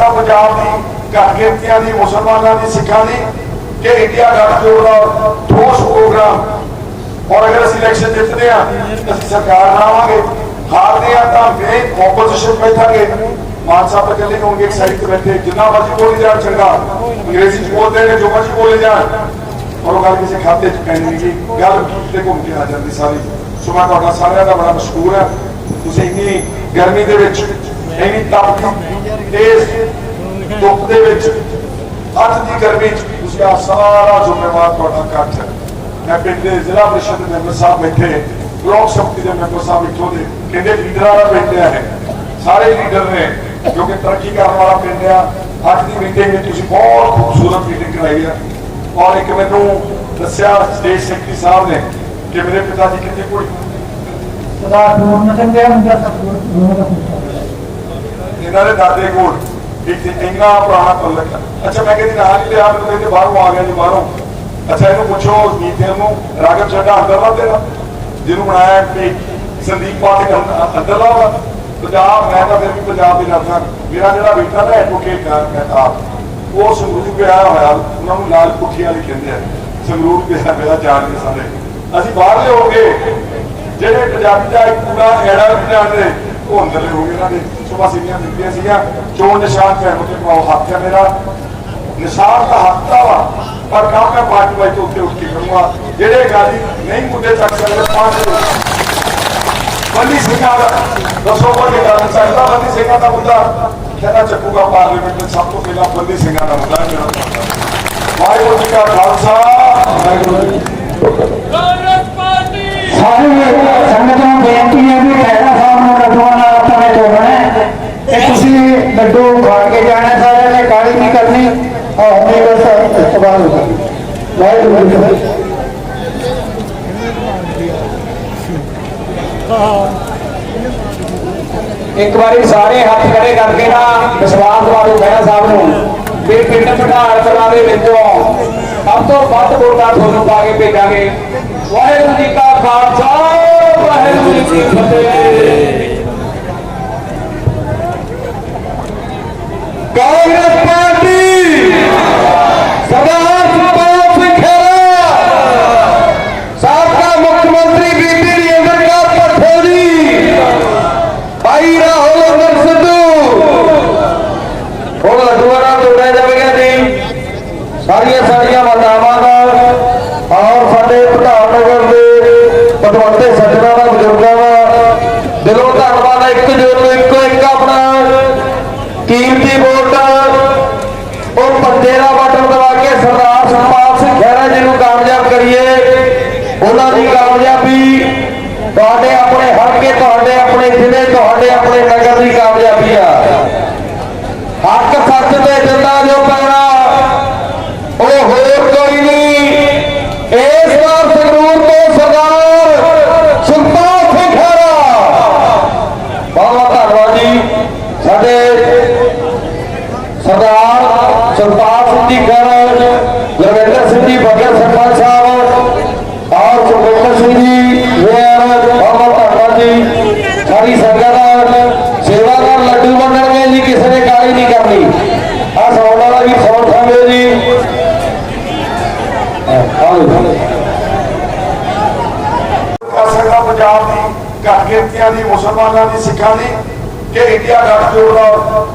ਸਕਦਾ ਪੰਜਾਬ ਦੀ ਘੱਟ ਗਿਣਤੀਆਂ ਦੀ, ਮੁਸਲਮਾਨਾਂ ਦੀ, ਸਿੱਖਾਂ ਦੀ ਕਿ ਇੰਡੀਆ ਗੱਠਜੋੜ ਦਾ ਠੋਸ ਪ੍ਰੋਗਰਾਮ। ਔਰ ਅਗਰ ਅਸੀਂ ਇਲੈਕਸ਼ਨ ਜਿੱਤਦੇ ਆ ਅਸੀਂ ਸਰਕਾਰ ਬਣਾਵਾਂਗੇ। ਹਾਰਦੇ ਆ ਤਾਂ ਫਿਰ ਆਪੋਜੀਸ਼ਨ ਬੈਠਾਂਗੇ। ਮਾਨ ਸਾਹਿਬ ਇਕੱਲੇ ਹੋਣਗੇ, ਇੱਕ ਸਾਈਡ ਤੇ ਬੈਠੇ। ਜਿੰਨਾ ਮਰਜ਼ੀ ਬੋਲੀ ਜਾਣ ਚੰਗਾ। ਅੰਗਰੇਜ਼ੀ ਚ ਬੋਲਦੇ ਨੇ, ਜੋ ਮਰਜ਼ੀ ਬੋਲੇ ਜਾਣ। ਔਰ ਉਹ ਗੱਲ ਕਿਸੇ ਖਾਤੇ ਚ ਪੈਣੀ ਨਹੀਂ ਗੱਲ ਤੇ ਘੁੰਮ ਕੇ ਆ ਜਾਂਦੀ ਸਾਰੀ। ਸੋ ਮੈਂ ਤੁਹਾਡਾ ਸਾਰਿਆਂ ਦਾ ਬੜਾ ਮਸ਼ਕੂਰ ਹੈ। ਤੁਸੀਂ ਇੰਨੀ ਗਰਮੀ ਦੇ ਵਿੱਚ ਇੰਨੀ ਤਪਦੀ ਤੇਜ਼ ਧੁੱਪ ਦੇ ਵਿੱਚ ਅੱਜ ਦੀ ਗਰਮੀ ਚ ਤੁਸੀਂ ਆ ਸਾਰਾ ਜ਼ਿੰਮੇਵਾਰ ਤੁਹਾਡਾ ਇਕੱਠ ਮੈਂ ਪਿੰਡ ਦੇ ਜ਼ਿਲ੍ਹਾ ਪ੍ਰੀਸ਼ਦ ਮੈਂਬਰ ਸਾਹਿਬ ਬੈਠੇ ਬਲਾਕ ਸੰਮਤੀ ਦੇ ਮੈਂਬਰ ਸਾਹਿਬ ਇੱਥੋਂ ਦੇ, ਕਹਿੰਦੇ ਲੀਡਰਾਂ ਦਾ ਪਿੰਡ ਹੈ। ਸਾਰੇ ਲੀਡਰ ਨੇ ਜੋ ਤਰੱਕੀ ਕਰਨ ਵਾਲਾ ਪਿੰਡ ਆ ਅੱਜ ਦੀ ਮੀਟਿੰਗ ਵਿੱਚ ਤੁਸੀਂ ਬਹੁਤ ਖੂਬਸੂਰਤ ਮੀਟਿੰਗ ਕਰਾਈ ਹੈ ਔਰ ਇੱਕ ਮੈਨੂੰ ਦੱਸਿਆ ਸਟੇਟ ਸੈਕਟਰੀ ਸਾਹਿਬ ਨੇ ਕਿ ਮੇਰੇ ਪਿਤਾ ਜੀ ਕਿੱਥੇ ਕੋਈ? ਸਰਦਾਰ ਨੂਰ ਸਿੰਘ ਦੇ ਮੁੰਡਾ ਸਤਿਗੁਰੂ ਇਹਨਾਂ ਦੇ ਦਾਦੇ ਕੋਲ ਇੱਕ ਇੰਨਾ ਪੁਰਾਣਾ ਪੱਲਕ ਅੱਛਾ, ਮੈਂ ਕਹਿੰਦੀ, ਨਾਲ ਹੀ ਲਿਆ, ਮੈਨੂੰ ਕਹਿੰਦੇ ਬਾਹਰੋਂ ਆ ਗਿਆ ਜੀ, ਬਾਹਰੋਂ। ਅੱਛਾ, ਇਹਨੂੰ ਪੁੱਛੋ ਨੀਤਿਆਂ ਨੂੰ ਰਾਗਵ ਚੱਡਾ ਅੰਦਰ ਤੇਰਾ, ਜਿਹਨੂੰ ਬਣਾਇਆ ਕਿ ਸੰਦੀਪ ਪਾਠਕ ਅੰਦ- ਵਾ। ਪੰਜਾਬ, ਮੈਂ ਤਾਂ ਫਿਰ ਵੀ ਪੰਜਾਬ ਦੇ ਲੱਗਦਾ ਮੇਰਾ ਜਿਹੜਾ ਬੇਟਾ ਨਾ ਐਡਵੋਕੇਟ ਮਹਿਤਾਬ ਉਹ ਸੰਗਰੂਰ ਗਿਆ ਹੋਇਆ, ਉਹਨਾਂ ਨੂੰ ਲਾਲ ਪੁੱਠੀ ਵਾਲੀ ਕਹਿੰਦੇ ਆ। ਸੰਗਰੂਰ ਗਿਆ ਮੇਰਾ ਜਾਣ ਦੇ ਸਾਰੇ ਅਸੀਂ ਬਾਹਰਲੇ ਹੋ ਗਏ। ਜਿਹੜੇ ਪੰਜਾਬੀ ਦਾ ਇੱਕ ਪੂਰਾ ਐੜਾ ਵੀ ਉਹ ਅੰਦਰਲੇ ਹੋ ਗਏ ਇਹਨਾਂ ਦੇ ਸੁਬਾ ਸੀਨੀਆਂ ਦਿੱਤੀਆਂ ਸੀਗੀਆਂ। ਚੋਣ ਨਿਸ਼ਾਨ ਤੇ ਮੁੱਤੇ ਪਾਓ ਹੱਥ ਹੈ ਮੇਰਾ। ਨਿਸ਼ਾਨ ਦਾ ਹੱਥ ਦਾ ਵਾ, ਪਰ ਕੰਮ ਮੈਂ ਪਾਰਟੀ ਵਾਈ ਤੋਂ ਉੱਤੇ ਉੱਠ ਕੇ ਕਰੂੰਗਾ ਜਿਹੜੇ ਗਾਲੀ ਨਹੀਂ ਮੁੱਦੇ ਚੱਕ ਸਕਦੇ ਪੰਜ ਬੰਦੀ ਸਿੰਘਾਂ ਦਾ, ਦੱਸੋ ਕੋਈ ਗੱਲ ਸਕਦਾ ਬੰਦੀ ਸਿੰਘਾਂ ਦਾ ਮੁੱਦਾ ਕਹਿੰਦਾ ਚੱਕੂਗਾ ਪਾਰਲੀਮੈਂਟ ਵਿੱਚ, ਸਭ ਤੋਂ ਪਹਿਲਾਂ ਬੰਦੀ ਸਿੰਘਾਂ ਦਾ ਮੁੱਦਾ ਹੈ ਮੇਰਾ ਵਾਹਿਗੁਰੂ ਜੀ ਕਾ ਖਾਲਸਾ। ਵਾਹਿਗੁਰੂ ਆਹ ਮੇਰੇ ਬਸ ਇਸਤਬਾਲ ਹੋ ਵਾਹਿਗੁਰੂ ਜੀ ਕੀ ਫਤਿਹ ਇੱਕ ਵਾਰੀ ਸਾਰੇ ਹੱਥ ਖੜੇ ਕਰਕੇ ਨਾ ਵਿਸ਼ਵਾਸ ਦਿਵਾਓ ਖਹਿਰਾ ਸਾਹਿਬ ਨੂੰ ਵੀ ਪਿੰਡ ਪਠਾਰ ਕਲਾ ਦੇ ਵਿੱਚੋਂ ਸਭ ਤੋਂ ਵੱਧ ਵੋਟਾਂ ਤੁਹਾਨੂੰ ਪਾ ਕੇ ਭੇਜਾਂਗੇ ਵਾਹਿਗੁਰੂ ਜੀ ਕਾ ਖਾਲਸਾ ਵਾਹਿਗੁਰੂ ਜੀ ਕੀ ਫਤਿਹ ਕਾਂਗਰਸ ਪਾਰਟੀ ਸਰਦਾਰ ਸੁਖਪਾਲ ਸਿੰਘ ਖਹਿਰਾ ਸਾਬਕਾ ਮੁੱਖ ਮੰਤਰੀ ਬੀਬੀ ਰਜਿੰਦਰ ਕੌਰ ਭੱਠੋ ਜੀ ਭਾਈ ਰਾਹੁਲ ਅੰਦਰ ਸਿੱਧੂ ਹੁਣ ਲੱਡੂਆਂ ਨਾਲ ਤੋੜਿਆ ਜਾਵੇਗਾ ਜੀ ਸਾਰੀਆਂ ਸਾਰੀਆਂ ਮਾਤਾਵਾਂ ਦਾ ਔਰ ਸਾਡੇ ਪ੍ਰਧਾਨ ਨਗਰ ਦੇ ਪਟਵੰਤੇ ਸੱਜਣਾ ਦਾ ਬਜ਼ੁਰਗਾਂ ਦਾ ਦਿਲੋਂ ਧੰਨਵਾਦ ਹੈ ਇੱਕ ਜੋਰ ਨੂੰ ਇੱਕੋ ਇੱਕ ਆਪਣਾ ਕੀਮਤੀ ਵੋਟ ਉਹ ਪੱਤੇ ਦਾ ਬਟਨ ਕੇ ਸਰਦਾਰ ਸੁਖਪਾਲ ਸਿੰਘ ਖਹਿਰਾ ਜੀ ਨੂੰ ਕਾਮਯਾਬ ਕਰੀਏ। ਉਹਨਾਂ ਦੀ ਕਾਮਯਾਬੀ ਤੁਹਾਡੇ ਆਪਣੇ ਹਲਕੇ ਤੁਹਾਡੇ ਆਪਣੇ ਜ਼ਿਲ੍ਹੇ, ਤੁਹਾਡੇ ਆਪਣੇ ਨਗਰ ਦੀ ਕਾਮਯਾਬੀ ਆ। ਹੱਕ ਸੱਚ ਤੇ ਜਿੰਦਾ ਜੋ ਪੈਣਾ ਉਹ ਹੋਰ ਕੋਈ ਨਹੀਂ ਇਸ ਵਾਰ ਸੰਗਰੂਰ ਤੋਂ ਸਰਦਾਰ ਸੁਖਪਾਲ ਸਿੰਘ ਖਹਿਰਾ ਬਹੁਤ ਬਹੁਤ ਧੰਨਵਾਦ ਜੀ ਸਾਡੇ ਸਰਦਾਰ ਸੁਖਪਾਲ ਸਿੰਘ ਜੀ ਖਹਿਰਾ ਗੁਰਵਿੰਦਰ ਸਿੰਘ ਜੀ ਬਗਰ ਸਰਪੰਚ ਸਾਹਿਬ ਔਰ ਸੁਖਵਿੰਦਰ ਸਿੰਘ ਜੀ ਵੇਰ ਬਹੁਤ ਬਹੁਤ ਧੰਨਵਾਦ ਜੀ ਸਾਰੀ ਸੰਗਤ ਸੇਵਾਦਾਰ ਲੱਡੂ ਵੰਡਣਗੇ ਜੀ ਕਿਸੇ ਨੇ ਕਾਲੀ ਨਹੀਂ ਕਰਨੀ ਆ ਸੌਣ ਵਾਲਾ ਵੀ ਸੌਣ ਖਾਂਦੇ ਜੀ ਆਓ ਕਰ ਸਕਦਾ ਪੰਜਾਬ ਦੀ ਘੱਟ ਗਿਣਤੀਆਂ ਦੀ, ਮੁਸਲਮਾਨਾਂ ਦੀ, ਸਿੱਖਾਂ ਦੀ ਕਿ ਇੰਡੀਆ ਗੱਠਜੋੜ ਦਾ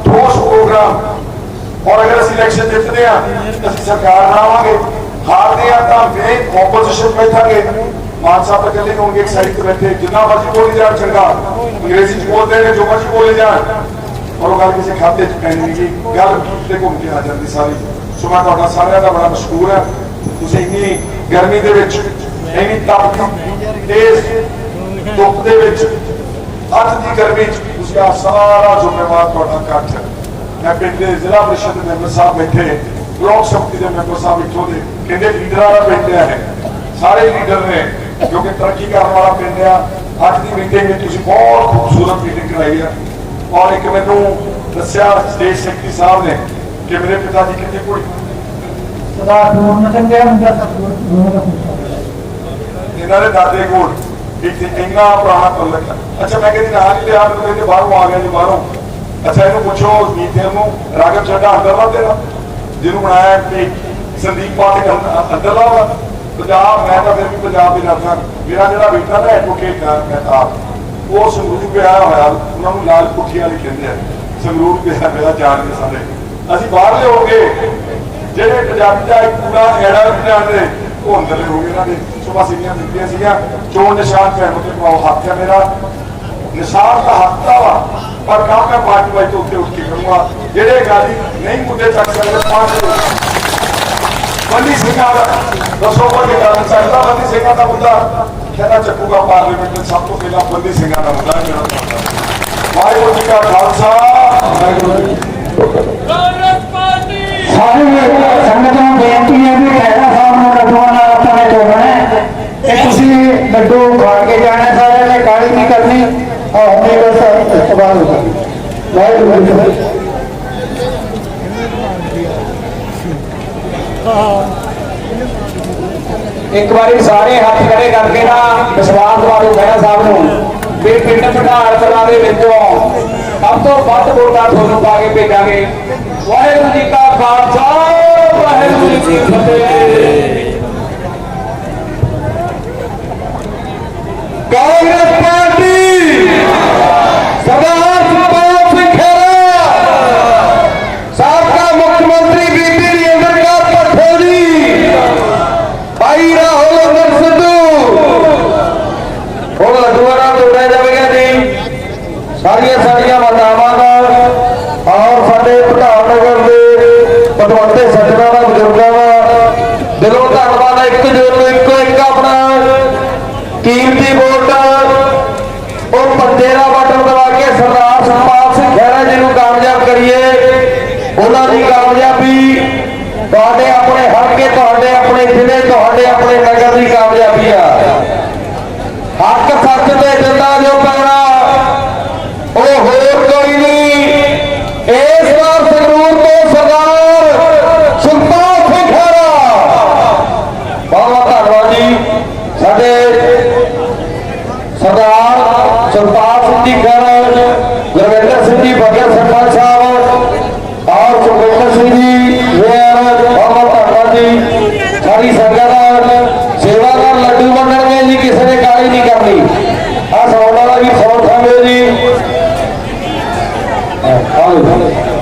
ਠੋਸ ਪ੍ਰੋਗਰਾਮ। ਔਰ ਅਗਰ ਅਸੀਂ ਇਲੈਕਸ਼ਨ ਜਿੱਤਦੇ ਆ ਅਸੀਂ ਸਰਕਾਰ ਬਣਾਵਾਂਗੇ। ਹਾਰਦੇ ਆ ਤਾਂ ਫਿਰ ਆਪੋਜੀਸ਼ਨ ਬੈਠਾਂਗੇ। ਮਾਨ ਸਾਹਿਬ ਇਕੱਲੇ ਹੋਣਗੇ, ਇੱਕ ਸਾਈਡ ਤੇ ਬੈਠੇ। ਜਿੰਨਾ ਮਰਜ਼ੀ ਬੋਲੀ ਜਾਣ, ਚੰਗਾ। ਅੰਗਰੇਜ਼ੀ ਚ ਬੋਲਦੇ ਨੇ, ਜੋ ਮਰਜ਼ੀ ਬੋਲੇ ਜਾਣ। ਔਰ ਉਹ ਗੱਲ ਕਿਸੇ ਖਾਤੇ ਚ ਪੈਣੀ ਨਹੀਂ ਗੱਲ ਤੇ ਘੁੰਮ ਕੇ ਆ ਜਾਂਦੀ ਸਾਰੀ। ਸੋ ਮੈਂ ਤੁਹਾਡਾ ਸਾਰਿਆਂ ਦਾ ਬੜਾ ਮਸ਼ਕੂਰ ਹੈ। ਤੁਸੀਂ ਇੰਨੀ ਗਰਮੀ ਦੇ ਵਿੱਚ ਇੰਨੀ ਤਪਦੀ ਤੇਜ਼ ਧੁੱਪ ਦੇ ਵਿੱਚ ਅੱਜ ਦੀ ਗਰਮੀ ਚ ਤੁਸੀਂ ਆ ਸਾਰਾ ਜ਼ਿੰਮੇਵਾਰ ਤੁਹਾਡਾ ਇਕੱਠ ਹੈ। ਮੈਂ ਪਿੰਡ ਦੇ ਜ਼ਿਲ੍ਹਾ ਪ੍ਰੀਸ਼ਦ ਦੇ ਮੈਂਬਰ ਸਾਹਿਬ ਬੈਠੇ ਬਲਾਕ ਸੰਮਤੀ ਦੇ ਮੈਂਬਰ ਸਾਹਿਬ ਇੱਥੋਂ ਦੇ, ਕਹਿੰਦੇ ਲੀਡਰਾਂ ਦਾ ਪਿੰਡ ਹੈ ਸਾਰੇ ਲੀਡਰ ਨੇ ਜੋ ਕਿ ਤਰੱਕੀ ਕਰਨ ਵਾਲਾ ਪਿੰਡ ਆ, ਅੱਜ ਦੀ ਮੀਟਿੰਗ ਵਿੱਚ ਤੁਸੀਂ ਬਹੁਤ ਖੂਬਸੂਰਤ ਮੀਟਿੰਗ ਕਰਾਈ ਹੈ ਔਰ ਇੱਕ ਮੈਨੂੰ ਦੱਸਿਆ ਸਟੇਟ ਸੈਕਟਰੀ ਸਾਹਿਬ ਨੇ ਕਿ ਮੇਰੇ ਪਿਤਾ ਜੀ ਕਿਤੇ ਕੋਈ ਸਰਦਾਰ ਨੂਰ ਸਿੰਘ ਦੇ ਮੁੰਡਾ ਸਤਿਗੁਰੂ ਇਹਨਾਂ ਦੇ ਦਾਦੇ ਕੋਲ ਇੱਕ ਇੰਨਾ ਪੁਰਾਣਾ ਪੱਲਕ ਅੱਛਾ, ਮੈਂ ਕਹਿੰਦੀ ਨਾਲ ਹੀ ਲਿਆ, ਮੈਨੂੰ ਕਹਿੰਦੇ ਬਾਹਰੋਂ ਆ ਗਿਆ ਜੀ, ਬਾਹਰੋਂ। ਅੱਛਾ, ਇਹਨੂੰ ਪੁੱਛੋ ਨੀਤਿਆਂ ਨੂੰ ਰਾਗਵ ਚੱਡਾ ਅੰਦਰਲਾ ਤੇਰਾ। ਜਿਹਨੂੰ ਬਣਾਇਆ ਤੇ ਸੰਦੀਪ ਪਾਠਕ ਅੰਦਰਲਾ ਵਾ ਪੰਜਾਬ, ਮੈਂ ਤਾਂ ਫਿਰ ਵੀ ਪੰਜਾਬ ਦੇ ਰੱਖਾਂ ਮੇਰਾ ਜਿਹੜਾ ਬੇਟਾ ਨਾ ਐਡਵੋਕੇਟ ਹੈ ਮਹਿਤਾਬ, ਉਹ ਸੰਗਰੂਰ ਪਿਆ ਹੋਇਆ। ਉਹਨਾਂ ਨੂੰ ਲਾਲ ਪੁੱਠੀ ਵਾਲੀ ਕਹਿੰਦੇ ਆ। ਸੰਗਰੂਰ ਪਿਆ, ਮੇਰਾ ਜਾਣ ਕੇ ਸਾਰੇ ਅਸੀਂ ਬਾਹਰਲੇ ਹੋਗੇ ਜਿਹੜੇ ਪੰਜਾਬੀ ਦਾ ਇੱਕ ਪੂਰਾ ਐੜਾ ਨਹੀਂ ਜਾਣਦੇ ਉਹ ਅੰਦਰਲੇ ਹੋ ਗਏ ਇਹਨਾਂ ਦੇ ਸੁਭਾ ਸਿੰਘਾਂ ਦਿੱਤੀਆਂ ਸੀਗੀਆਂ, ਚੋਣ ਨਿਸ਼ਾਨ ਭੈਣ ਤੇ ਪਾਓ ਹੱਥ ਹੈ ਮੇਰਾ। ਨਿਸ਼ਾਨ ਦਾ ਹੱਥ ਦਾ ਵਾ, ਪਰ ਕੰਮ ਮੈਂ ਪਾਰਟੀ ਵਾਈ ਤੋਂ ਉੱਤੇ ਉੱਠ ਕੇ ਕਰੂੰਗਾ। ਜਿਹੜੇ ਗਾਲੀ ਨਹੀਂ ਮੁੱਦੇ ਚੱਕ ਸਕਦੇ ਪੰਜ ਬੰਦੀ ਸਿੰਘਾਂ ਦਾ, ਦੱਸੋ ਕੋਈ ਗੱਲ ਸਕਦਾ, ਬੰਦੀ ਸਿੰਘਾਂ ਦਾ ਮੁੱਦਾ ਕਹਿੰਦਾ ਚੱਕੂਗਾ ਪਾਰਲੀਮੈਂਟ ਵਿੱਚ ਸਭ ਤੋਂ ਪਹਿਲਾਂ ਬੰਦੀ ਸਿੰਘਾਂ ਦਾ ਮੁੱਦਾ ਮੇਰਾ ਵਾਹਿਗੁਰੂ ਜੀ ਕਾ ਖਾਲਸਾ। ਵਾਹਿਗੁਰੂ ਜੀ ਕੀ ਫਤਿਹ। ਕਾਂਗਰਸ ਪਾਰਟੀ ਸਾਰੀ ਸੰਗਤ ਨੂੰ ਬੇਨਤੀ ਹੈ ਵੀ ਖੈਰਾ ਸਾਹਿਬ ਨੂੰ ਲੱਡੂਆਂ ਨਾਲ ਆਪਾਂ ਨੇ ਤੋੜਨਾ ਹੈ ਤੇ ਤੁਸੀਂ ਲੱਡੂ ਖਾ ਕੇ ਜਾਣਾ ਸਾਰਿਆਂ ਨੇ ਕਾਲੀ ਨਹੀਂ ਕਰਨੀ ਆ ਹੁਣੇ ਬਸ ਇਸਤਬਾਲ ਹੋ ਵਾਹਿਗੁਰੂ ਜੀ ਕਾ ਖਾਲਸਾ। ਇੱਕ ਵਾਰੀ ਸਾਰੇ ਹੱਥ ਖੜੇ ਕਰਕੇ ਨਾ ਵਿਸ਼ਵਾਸ ਦਿਵਾਓ ਖਹਿਰਾ ਸਾਹਿਬ ਨੂੰ ਵੀ ਪਿੰਡ ਪਠਾੜ ਕਲਾ ਦੇ ਵਿੱਚੋਂ ਸਭ ਤੋਂ ਵੱਧ ਵੋਟਾਂ ਤੁਹਾਨੂੰ ਪਾ ਕੇ ਭੇਜਾਂਗੇ ਵਾਹਿਗੁਰੂ ਜੀ ਕਾ ਖਾਲਸਾ ਵਾਹਿਗੁਰੂ ਜੀ ਕੀ ਫਤਿਹ ਕਾਂਗਰਸ ਪਾਰਟੀ ਸਰਦਾਰ ਸੁਖਪਾਲ ਸਿੰਘ ਖਹਿਰਾ ਸਾਬਕਾ ਮੁੱਖ ਮੰਤਰੀ ਬੀਬੀ ਰਜਿੰਦਰ ਕੌਰ ਭੱਠੋ ਜੀ ਭਾਈ ਰਾਹੁਲ ਅੰਦਰ ਸਿੱਧੂ ਹੁਣ ਲੱਡੂਆਂ ਨਾਲ ਤੋੜਿਆ ਜਾਵੇਗਾ ਜੀ ਸਾਰੀਆਂ ਸਾਰੀਆਂ ਇੱਕ ਜੋਰ ਨੂੰ ਇੱਕੋ ਇੱਕ ਆਪਣਾ ਕੀਮਤੀ ਵੋਟ। ਉਹ ਪੰਜੇ ਦਾ ਬਟਨ ਦਬਾ ਕੇ ਸਰਦਾਰ ਸੁਖਪਾਲ ਸਿੰਘ ਖਹਿਰਾ ਜੀ ਨੂੰ ਕਾਮਯਾਬ ਕਰੀਏ। ਉਹਨਾਂ ਦੀ ਕਾਮਯਾਬੀ ਤੁਹਾਡੇ ਆਪਣੇ ਹਲਕੇ ਤੁਹਾਡੇ ਆਪਣੇ ਜ਼ਿਲ੍ਹੇ, ਤੁਹਾਡੇ ਆਪਣੇ ਨਗਰ ਦੀ ਕਾਮਯਾਬੀ ਆ। ਹੱਕ ਸੱਚ ਤੇ ਜਿੰਦਾ ਜੋ வாழ்க